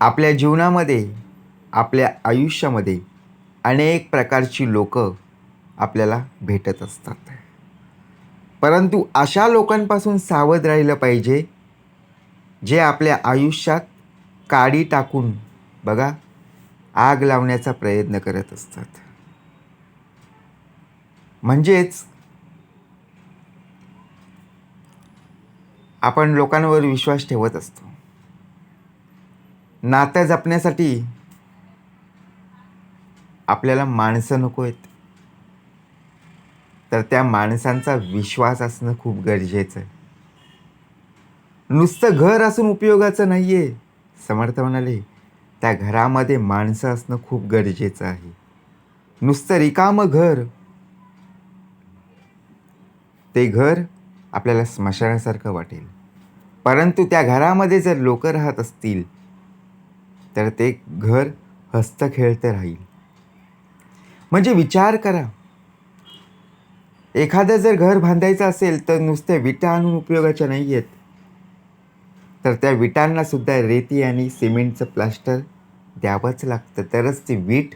आपल्या जीवनामध्ये आपल्या आयुष्यामध्ये अनेक प्रकारची लोक आपल्याला भेटत असतात. परंतु अशा लोकांपासून सावध राहिलं पाहिजे जे आपल्या आयुष्यात काडी टाकून बघा आग लावण्याचा प्रयत्न करत असतात. म्हणजेच आपण लोकांवर विश्वास ठेवत असतो. नातं जपण्यासाठी आपल्याला माणसं नको आहेत. तर त्या माणसांचा विश्वास असणं खूप गरजेचं आहे. नुसतं घर असून उपयोगाचं नाही आहे समर्थ म्हणाले त्या घरामध्ये माणसं असणं खूप गरजेचं आहे. नुसतं रिकामं घर. ते घर आपल्याला स्मशानासारखं वाटेल. परंतु त्या घरामध्ये जर लोक राहत असतील तर ते घर हस्त खेळतं राहील. म्हणजे विचार करा. एखादं जर घर बांधायचं असेल तर नुसत्या विटा आणून उपयोगाच्या नाही आहेत तर त्या विटांना सुद्धा रेती आणि सिमेंटचं प्लास्टर द्यावंच लागतं. तरच ती वीट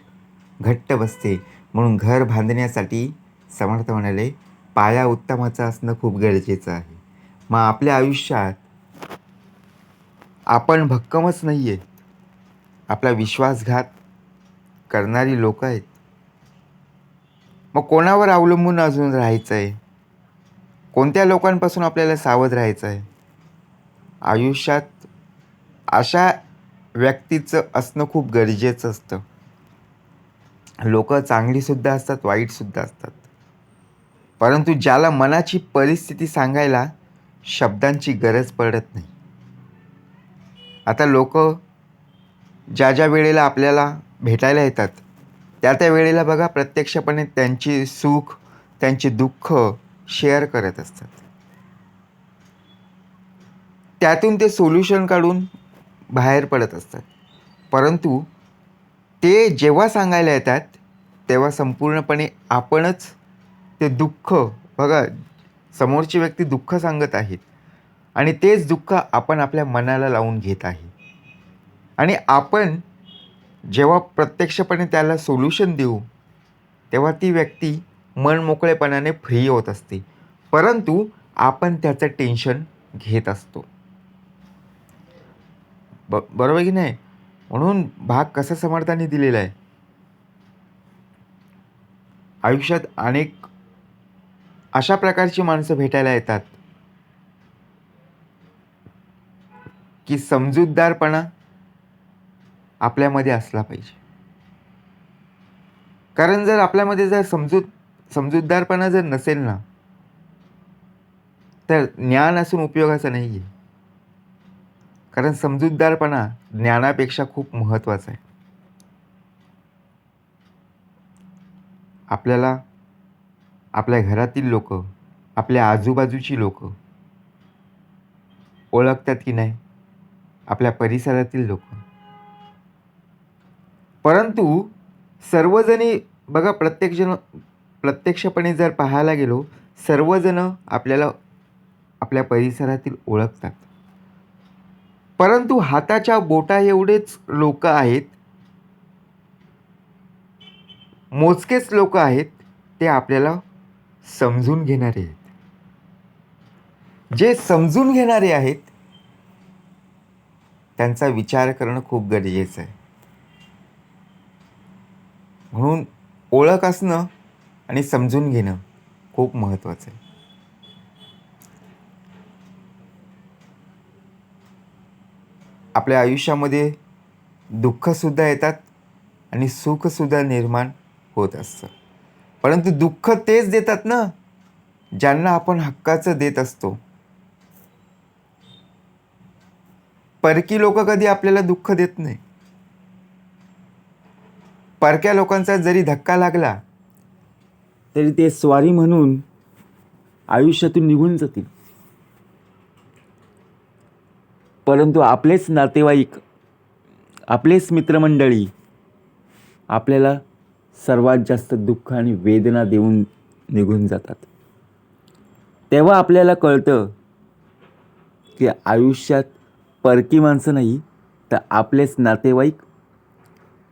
घट्ट बसते. म्हणून घर बांधण्यासाठी समर्थ म्हणाले पाया उत्तमाचा असणं खूप गरजेचं आहे. मग आपल्या आयुष्यात आपण भक्कमच नाही आहे आपला विश्वासघात करणारी लोक आहेत. मग कोणावर अवलंबून अजून राहायचं आहे कोणत्या लोकांपासून आपल्याला सावध राहायचं आहे आयुष्यात अशा व्यक्तीचं असणं खूप गरजेचं असतं. लोक चांगलीसुद्धा असतात वाईटसुद्धा असतात. परंतु ज्याला मनाची परिस्थिती सांगायला शब्दांची गरज पडत नाही. आता लोक ज्या ज्या वेळेला आपल्याला भेटायला येतात त्या त्या वेळेला बघा प्रत्यक्षपणे त्यांची सुख त्यांचे दुःख शेअर करत असतात. त्यातून ते सोल्युशन काढून बाहेर पडत असतात. परंतु ते जेव्हा सांगायला येतात तेव्हा संपूर्णपणे आपणच ते दुःख बघा समोरची व्यक्ती दुःख सांगत आहेत आणि तेच दुःख आपण आपल्या मनाला लावून घेत आहे. आणि आपण जेव्हा प्रत्यक्षपणे त्याला सोल्युशन देऊ तेव्हा ती व्यक्ती मन मोकळेपणाने फ्री होत असते. परंतु आपण त्याचं टेन्शन घेत असतो. ब बरोबर की नाही? म्हणून भाग कसा समर्थाने दिलेला आहे? आयुष्यात अनेक अशा प्रकारची माणसं भेटायला येतात की समजूतदारपणा आपल्यामध्ये असला पाहिजे. कारण जर आपल्यामध्ये जर समजूत समजूतदारपणा जर नसेल ना तर ज्ञान असून उपयोगाचं नाही आहे. कारण समजूतदारपणा ज्ञानापेक्षा खूप महत्त्वाचा आहे. आपल्याला आपल्या घरातील लोक आपल्या आजूबाजूची लोक ओळखतात की नाही? आपल्या परिसरातील लोक. परंतु सर्वजणी बघा प्रत्येकजण प्रत्यक्षपणे जर पाहायला गेलो सर्वजण आपल्याला आपल्या परिसरातील ओळखतात. परंतु हाताच्या बोटा एवढेच लोक आहेत मोजकेच लोक आहेत ते आपल्याला समजून घेणारे आहेत. जे समजून घेणारे आहेत त्यांचा विचार करणं खूप गरजेचं आहे. म्हणून ओळख असणं आणि समजून घेणं खूप महत्त्वाचं आहे. आपल्या आयुष्यामध्ये दुःखसुद्धा येतात आणि सुखसुद्धा निर्माण होत असतं. परंतु दुःख तेच देतात ना ज्यांना आपण हक्काचं देत असतो. परकी लोक कधी आपल्याला दुःख देत नाही. परक्या लोकांचा जरी धक्का लागला तरी ते स्वारी म्हणून आयुष्यातून निघून जातील. परंतु आपलेच नातेवाईक आपलेच मित्रमंडळी आपल्याला सर्वात जास्त दुःख आणि वेदना देऊन निघून जातात. तेव्हा आपल्याला कळतं की आयुष्यात परकी माणसं नाही तर आपलेच नातेवाईक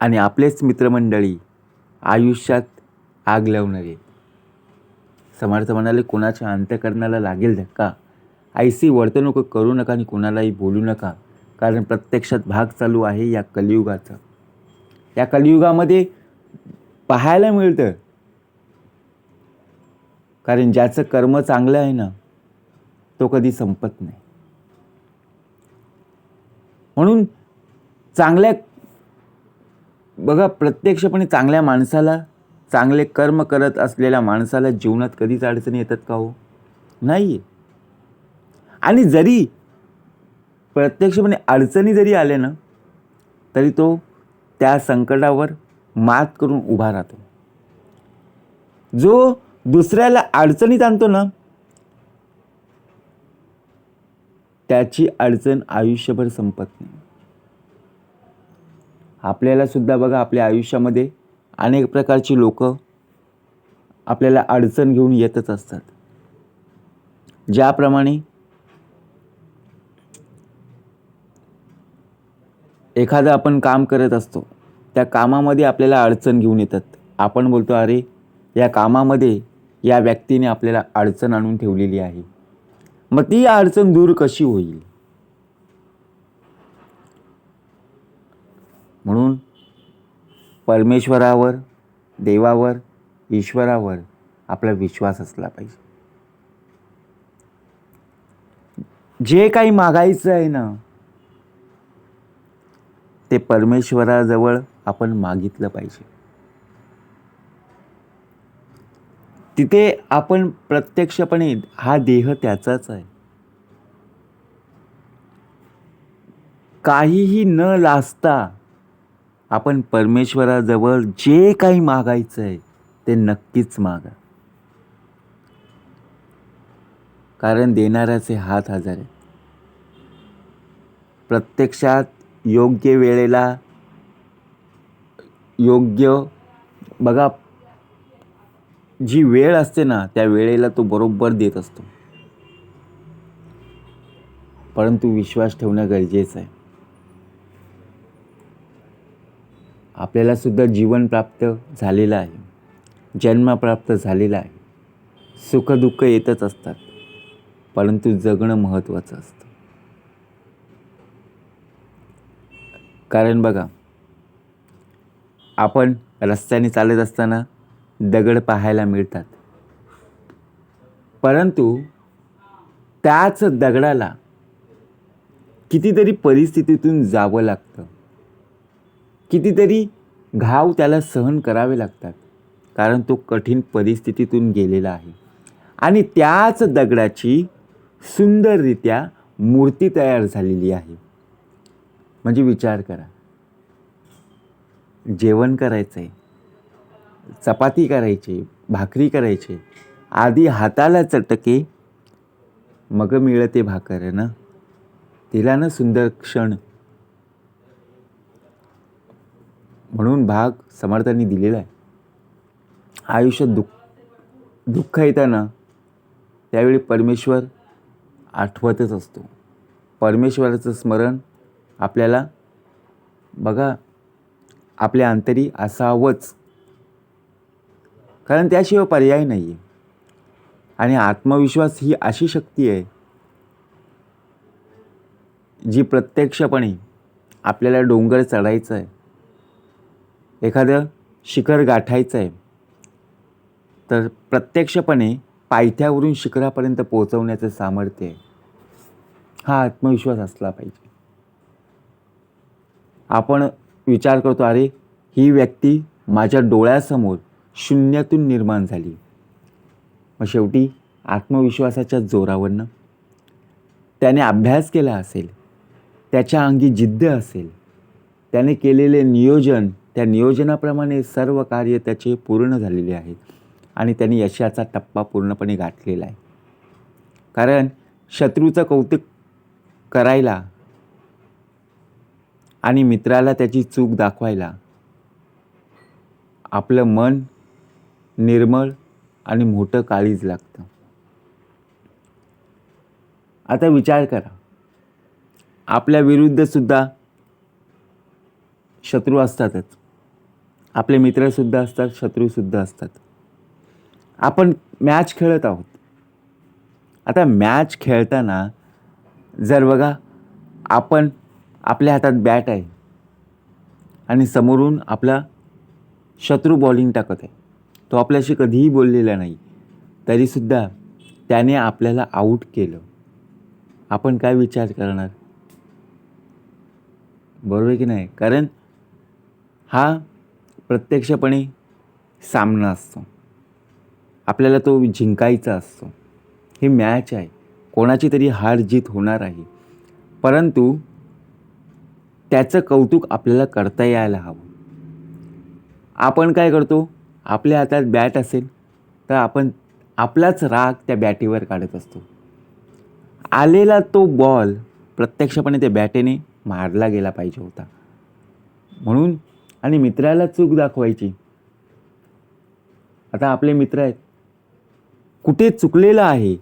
आणि आपलेच मित्रमंडळी आयुष्यात आग लावणारे समर्थ म्हणाले कोणाच्या अंत्यकरणाला लागेल धक्का? ऐसी वर्तणूक करू नका आणि कोणालाही बोलू नका कारण प्रत्यक्षात भाग चालू आहे या कलियुगाचा. या कलियुगामध्ये पाहायला मिळतं. कारण ज्याचं कर्म चांगलं आहे ना तो कधी संपत नाही. म्हणून चांगल्या बघा प्रत्यक्षपणे चांगल्या माणसाला चांगले कर्म करत असलेल्या माणसाला जीवनात कधीच अडचणी येतात का हो? नाही आणि जरी प्रत्यक्षपणे अडचणी जरी आल्या ना तरी तो त्या संकटावर मात करून उभा राहतो. जो दुसऱ्याला अडचणीत आणतो ना त्याची अडचण आयुष्यभर संपत नाही. आपल्यालासुद्धा बघा आपल्या आयुष्यामध्ये अनेक प्रकारची लोक आपल्याला अडचण घेऊन येतच असतात. ज्याप्रमाणे एखादं आपण काम करत असतो त्या कामामध्ये आपल्याला अडचण घेऊन येतात. आपण बोलतो अरे या कामामध्ये या व्यक्तीने आपल्याला अडचण आणून ठेवलेली आहे. मग ती अडचण दूर कशी होईल? म्हणून परमेश्वरावर देवावर ईश्वरावर आपला विश्वास असला पाहिजे. जे काही मागायचं आहे ना ते परमेश्वराजवळ आपण मागितलं पाहिजे. तिथे आपण प्रत्यक्षपणे हा देह त्याचाच आहे. काहीही न लाजता आपण परमेश्वराजवळ जे काही मागायचं आहे ते नक्कीच मागा. कारण देणाऱ्याचे हात हजार आहेत. प्रत्यक्षात योग्य वेळेला योग्य बघा जी वेळ असते ना त्या वेळेला तो बरोबर देत असतो. परंतु विश्वास ठेवणं गरजेचं आहे. आपल्यालासुद्धा जीवन प्राप्त झालेलं आहे. जन्म प्राप्त झालेला आहे. सुखदुःख येतच असतात. परंतु जगणं महत्त्वाचं असतं. कारण बघा आपण रस्त्याने चालत असताना दगड पाहायला मिळतात. परंतु त्याच दगडाला कितीतरी परिस्थितीतून जावं लागतं. कितीतरी घाव त्याला सहन करावे लागतात कारण तो कठीण परिस्थितीतून गेलेला आहे. आणि त्याच दगडाची सुंदररित्या मूर्ती तयार झालेली आहे. म्हणजे विचार करा. जेवण करायचं आहे चपाती करायची भाकरी करायची आधी हाताला चटके मग मिळते भाकर ना? तिला ना सुंदर क्षण म्हणून भाग समर्थांनी दिलेला आहे. आयुष्यात दुःख दुःख येताना त्यावेळी परमेश्वर आठवतच असतो. परमेश्वराचं स्मरण आपल्याला बघा आपल्या अंतरी असावंच. कारण त्याशिवाय पर्याय नाही आहे आणि आत्मविश्वास ही अशी शक्ती आहे जी प्रत्यक्षपणे आपल्याला डोंगर चढायचं आहे. एखादं शिखर गाठायचं आहे तर प्रत्यक्षपणे पायथ्यावरून शिखरापर्यंत पोहोचवण्याचं सामर्थ्य आहे. हा आत्मविश्वास असला पाहिजे. आपण विचार करतो अरे ही व्यक्ती माझ्या डोळ्यासमोर शून्यातून निर्माण झाली. मग शेवटी आत्मविश्वासाच्या जोरावरनं त्याने अभ्यास केला असेल त्याच्या अंगी जिद्द असेल त्याने केलेले नियोजन त्या नियोजनाप्रमाणे सर्व कार्य त्याचे पूर्ण झालेले आहे. आणि त्यांनी यशाचा टप्पा पूर्णपणे गाठलेला आहे. कारण शत्रूचं कौतुक करायला आणि मित्राला त्याची चूक दाखवायला आपलं मन निर्मळ आणि मोठं काळीज लागतं. आता विचार करा. आपल्या विरुद्धसुद्धा शत्रू असतातच. आपले मित्रसुद्धा असतात शत्रूसुद्धा असतात. आपण मॅच खेळत आहोत. आता मॅच खेळताना जर बघा आपण आपल्या हातात बॅट आहे. आणि समोरून आपला शत्रू बॉलिंग टाकत आहे. तो आपल्याशी कधीही बोललेला नाही. तरीसुद्धा त्याने आपल्याला आऊट केलं. आपण काय विचार करणार? बरोबर आहे की नाही? कारण हा प्रत्यक्षपणे सामना असतो. आपल्याला तो जिंकायचा असतो. ही मॅच आहे. कोणाची तरी हार जीत होणार आहे. परंतु त्याचं कौतुक आपल्याला करता यायला हवं. आपण काय करतो? आपल्या हातात बॅट असेल तर आपण आपलाच राग त्या बॅटीवर काढत असतो. आलेला तो बॉल प्रत्यक्षपणे त्या बॅटेने मारला गेला पाहिजे होता. म्हणून आणि मित्राला चूक दाखवायची. आता आपले मित्र आहेत. कुठे चुकलेलं आहे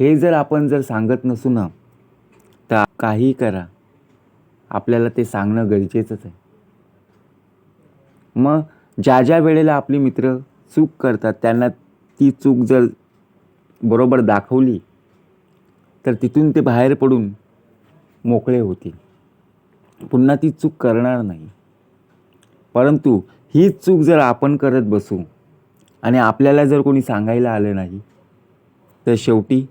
हे जर आपण जर सांगत नसू ना तर काही करा. आपल्याला ते सांगणं गरजेचंच आहे. मग ज्या ज्या वेळेला आपली मित्र चूक करतात त्यांना ती चूक जर बरोबर दाखवली तर तिथून ते बाहेर पडून मोकळे होतील. पुन्हा ती चूक करणार नाही. परंतु ही चूक जर आपण करत बसू आणि आपल्याला जर कोणी सांगायला आलं नाही तर शेवटी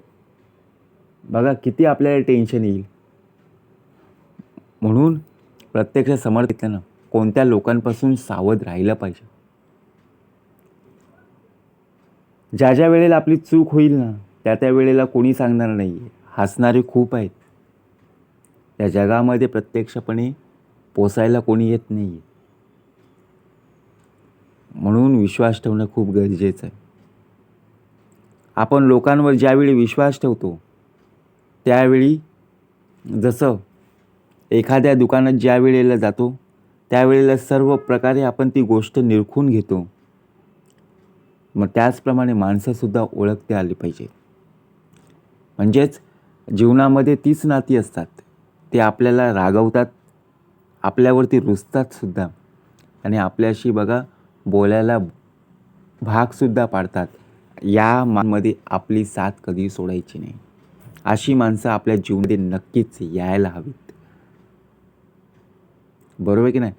बघा किती आपल्याला टेन्शन येईल. म्हणून प्रत्यक्ष समर्थ घेतलं ना कोणत्या लोकांपासून सावध राहिलं पाहिजे. ज्या ज्या वेळेला आपली चूक होईल ना त्या त्या वेळेला कोणी सांगणार नाही हसणारे खूप आहेत. या जगामध्ये प्रत्यक्षपणे पोसायला कोणी येत नाही आहे म्हणून विश्वास ठेवणं खूप गरजेचं आहे. आपण लोकांवर ज्यावेळी विश्वास ठेवतो त्यावेळी जसं एखाद्या दुकानात ज्या वेळेला जातो त्यावेळेला सर्व प्रकारे आपण ती गोष्ट निरखून घेतो. मग त्याचप्रमाणे माणसंसुद्धा ओळखते आली पाहिजे. म्हणजेच जीवनामध्ये तीच नाती असतात. ते आपल्याला रागवतात आपल्यावरती रुजतात सुद्धा. आणि आपल्याशी बघा बोलायला भागसुद्धा पाडतात. या मानमध्ये आपली साथ कधी सोडायची नाही. अशी माणसं आपल्या जीवनामध्ये नक्कीच यायला हवीत. बरोबर आहे की नाही?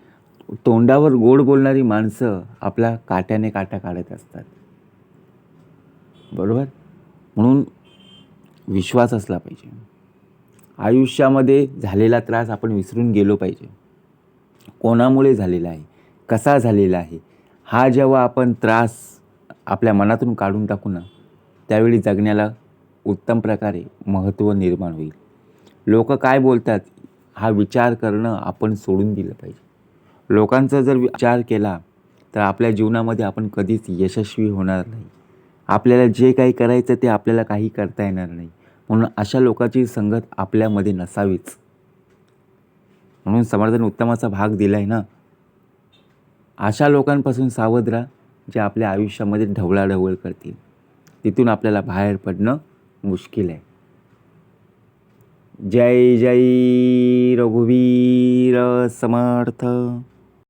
तोंडावर गोड बोलणारी माणसं आपल्या काट्याने काटा काढत असतात. बरोबर? म्हणून विश्वास असला पाहिजे. आयुष्यामध्ये झालेला त्रास आपण विसरून गेलो पाहिजे. कोणामुळे झालेला आहे? कसा झालेला आहे? हा जेव्हा आपण त्रास आपल्या मनातून काढून टाकू ना त्यावेळी जगण्याला उत्तम प्रकारे महत्त्व निर्माण होईल. लोक काय बोलतात हा विचार करणं आपण सोडून दिलं पाहिजे. लोकांचा जर विचार केला तर आपल्या जीवनामध्ये आपण कधीच यशस्वी होणार नाही. आपल्याला जे काही करायचं ते आपल्याला काही करता येणार नाही. म्हणून अशा लोकांची संगत आपल्यामध्ये नसावीच. म्हणून समर्थन उत्तमाचा भाग दिला आहे ना अशा लोकांपासून सावध राहा जे आपल्या आयुष्यामध्ये ढवळाढवळ करतील. तिथून आपल्याला बाहेर पडणं मुश्किल आहे. जय जय रघुवीर समर्थ.